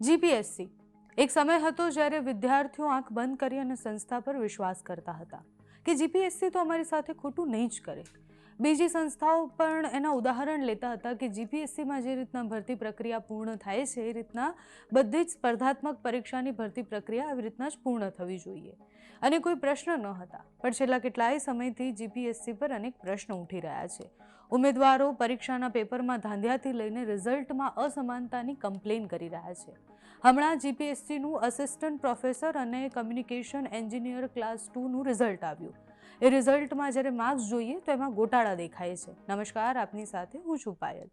GPSC. એક સમય હતો જ્યારે વિદ્યાર્થીઓ આંખ બંધ કરી અને સંસ્થા પર વિશ્વાસ કરતા હતા કે જીપીએસસી તો અમારી સાથે ખોટું નહીં જ કરે. બીજી સંસ્થાઓ પણ એના ઉદાહરણ લેતા હતા કે જીપીએસસીમાં જે રીતના ભરતી પ્રક્રિયા પૂર્ણ થાય છે, એ રીતના બધી જ સ્પર્ધાત્મક પરીક્ષાની ભરતી પ્રક્રિયા આવી રીતના જ પૂર્ણ થવી જોઈએ. અને કોઈ પ્રશ્ન ન હતા. પણ છેલ્લા કેટલાય સમયથી જીપીએસસી પર અનેક પ્રશ્નો ઉઠી રહ્યા છે. ઉમેદવારો પરીક્ષાના પેપરમાં ધાંધ્યાથી લઈને રિઝલ્ટમાં અસમાનતાની કમ્પ્લેન કરી રહ્યા છે. હમણાં જીપીએસસીનું અસિસ્ટન્ટ પ્રોફેસર અને કમ્યુનિકેશન એન્જિનિયર ક્લાસ ટુનું રિઝલ્ટ આવ્યું. એ રિઝલ્ટમાં જ્યારે માર્ક્સ જોઈએ તો એમાં ગોટાળા દેખાય છે. નમસ્કાર, આપની સાથે હું છું પાયલ.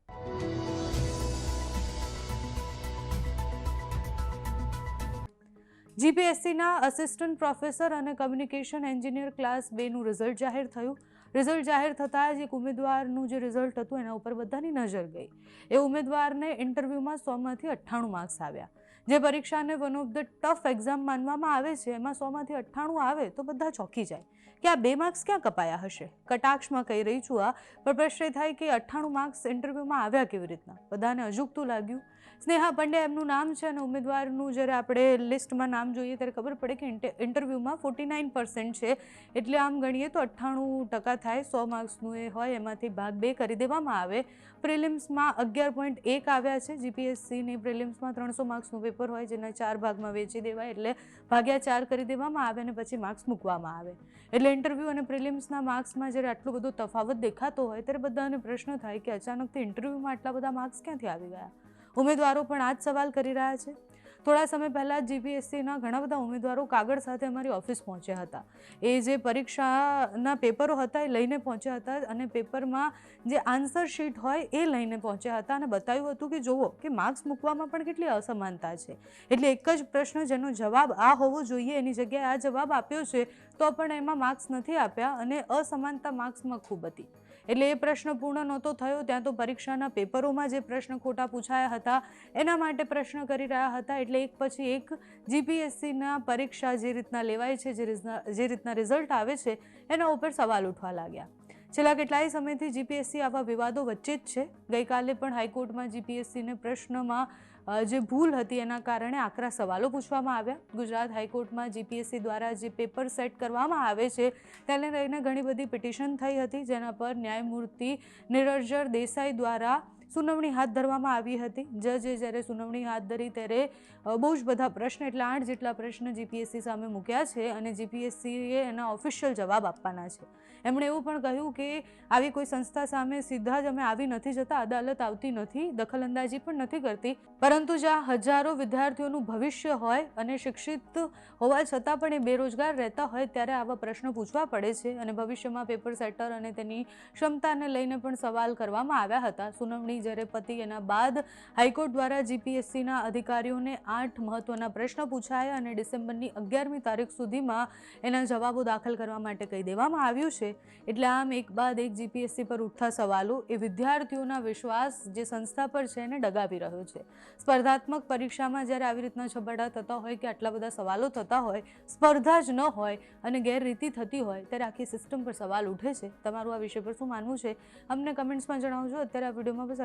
જીપીએસસીના અસિસ્ટન્ટ પ્રોફેસર અને કમ્યુનિકેશન એન્જિનિયર ક્લાસ બેનું રિઝલ્ટ જાહેર થયું. રિઝલ્ટ જાહેર થતાં જ એક ઉમેદવારનું જે રિઝલ્ટ હતું એના ઉપર બધાની નજર ગઈ. એ ઉમેદવારને ઇન્ટરવ્યૂમાં સોમાંથી અઠ્ઠાણું માર્ક્સ આવ્યા. જે પરીક્ષાને one of the tough exam માનવામાં આવે છે, એમાં સોમાંથી અઠ્ઠાણું આવે તો બધા ચોંકી જાય. કે આ બે માર્ક્સ ક્યાં કપાયા હશે? કટાક્ષમાં કહી રહી છું આ, પણ પ્રશ્ન થાય કે અઠ્ઠાણું માર્ક્સ ઇન્ટરવ્યૂમાં આવ્યા કેવી રીતના? બધાને અજુગતું લાગ્યું. સ્નેહા પંડે એમનું નામ છે અને ઉમેદવારનું જ્યારે આપણે લિસ્ટમાં નામ જોઈએ ત્યારે ખબર પડે કે ઇન્ટરવ્યૂમાં ફોર્ટી નાઇન પર્સન્ટ છે. એટલે આમ ગણીએ તો અઠ્ઠાણું ટકા થાય, સો માર્ક્સનું એ હોય, એમાંથી ભાગ બે કરી દેવામાં આવે. પ્રિલિમ્સમાં અગિયાર પોઈન્ટ એક આવ્યા છે. જીપીએસસીની પ્રિલિમ્સમાં ત્રણસો માર્ક્સનું પેપર હોય, જેના ચાર ભાગમાં વેચી દેવાય, એટલે ભાગ્યા ચાર કરી દેવામાં આવે અને પછી માર્ક્સ મૂકવામાં આવે. એટલે ઇન્ટરવ્યૂ અને પ્રિલિમ્સના માર્ક્સમાં જ્યારે આટલો બધો તફાવત દેખાતો હોય, ત્યારે બધાને પ્રશ્ન થાય કે અચાનકથી ઇન્ટરવ્યૂમાં આટલા બધા માર્ક્સ ક્યાંથી આવી ગયા? ઉમેદવારો પણ આ જ સવાલ કરી રહ્યા છે. થોડા સમય પહેલાં જીપીએસસીના ઘણા બધા ઉમેદવારો કાગળ સાથે અમારી ઓફિસ પહોંચ્યા હતા. એ જે પરીક્ષાના પેપરો હતા એ લઈને પહોંચ્યા હતા અને પેપરમાં જે આન્સર શીટ હોય એ લઈને પહોંચ્યા હતા અને બતાવ્યું હતું કે જુઓ કે માર્ક્સ મૂકવામાં પણ કેટલી અસમાનતા છે. એટલે એક જ પ્રશ્ન જેનો જવાબ આ હોવો જોઈએ, એની જગ્યાએ આ જવાબ આપ્યો છે, તો પણ એમાં માર્ક્સ નથી આપ્યા અને અસમાનતા માર્ક્સમાં ખૂબ હતી. એટલે એ પ્રશ્ન પૂર્ણ નહોતો થયો. ત્યાં તો પરીક્ષાના પેપરોમાં જે પ્રશ્ન ખોટા પૂછાયા હતા, એના માટે પ્રશ્ન કરી રહ્યા હતા. એટલે એક પછી એક જીપીએસસીના પરીક્ષા જે રીતના લેવાય છે, જે રીતના જે રીતના રિઝલ્ટ આવે છે, એના ઉપર સવાલ ઉઠવા લાગ્યા. છેલ્લા કેટલાય સમયથી જીપીએસસી આવા વિવાદો વચ્ચે જ છે. ગઈકાલે પણ હાઈકોર્ટમાં જીપીએસસીને પ્રશ્નમાં જે ભૂલ હતી એના કારણે આકરા સવાલો પૂછવામાં આવ્યા. ગુજરાત હાઈકોર્ટમાં જીપીએસસી દ્વારા જે પેપર સેટ કરવામાં આવે છે, તેને લઈને ઘણી બધી પિટિશન થઈ હતી, જેના પર ન્યાયમૂર્તિ નિરજર દેસાઈ દ્વારા સુનાવણી હાથ ધરવામાં આવી હતી. જજે જ્યારે સુનાવણી હાથ ધરી ત્યારે બહુ જ બધા પ્રશ્ન, એટલે આઠ જેટલા પ્રશ્ન જીપીએસસી સામે મૂક્યા છે અને જીપીએસસીએ એના ઓફિશિયલ જવાબ આપવાના છે. એમણે એવું પણ કહ્યું કે, આવી કોઈ સંસ્થા સામે સીધા જ અમે આવી નથી જતા, અદાલત આવતી નથી, દખલઅંદાજી પણ નથી કરતી. પરંતુ જ્યાં હજારો વિદ્યાર્થીઓનું ભવિષ્ય હોય અને શિક્ષિત હોવા છતાં પણ એ બેરોજગાર રહેતા હોય ત્યારે આવા પ્રશ્નો પૂછવા પડે છે અને ભવિષ્યમાં પેપર સેટર અને તેની ક્ષમતાને લઈને પણ સવાલ કરવામાં આવ્યા હતા. સુનાવણી જ્યારે પતિ એના બાદ હાઈકોર્ટ દ્વારા જીપીએસસીના અધિકારીઓને આઠ મહત્વના પ્રશ્ન પૂછાયા અને ડિસેમ્બરની અગિયારમી તારીખ સુધીમાં એના જવાબો દાખલ કરવા માટે કહી દેવામાં આવ્યું છે. એટલે આમ એક બાદ એક જીપીએસસી પર ઉઠતા સવાલો એ વિદ્યાર્થીઓના વિશ્વાસ જે સંસ્થા પર છે એને ડગાવી રહ્યો છે. સ્પર્ધાત્મક પરીક્ષામાં જ્યારે આવી રીતના છબડા થતા હોય કે આટલા બધા સવાલો થતા હોય, સ્પર્ધા જ ન હોય અને ગેરરીતિ થતી હોય ત્યારે આખી સિસ્ટમ પર સવાલ ઉઠે છે. તમારું આ વિષય પર શું માનવું છે? અમને કમેન્ટ્સમાં જણાવજો. અત્યારે આ વિડીયોમાં બસ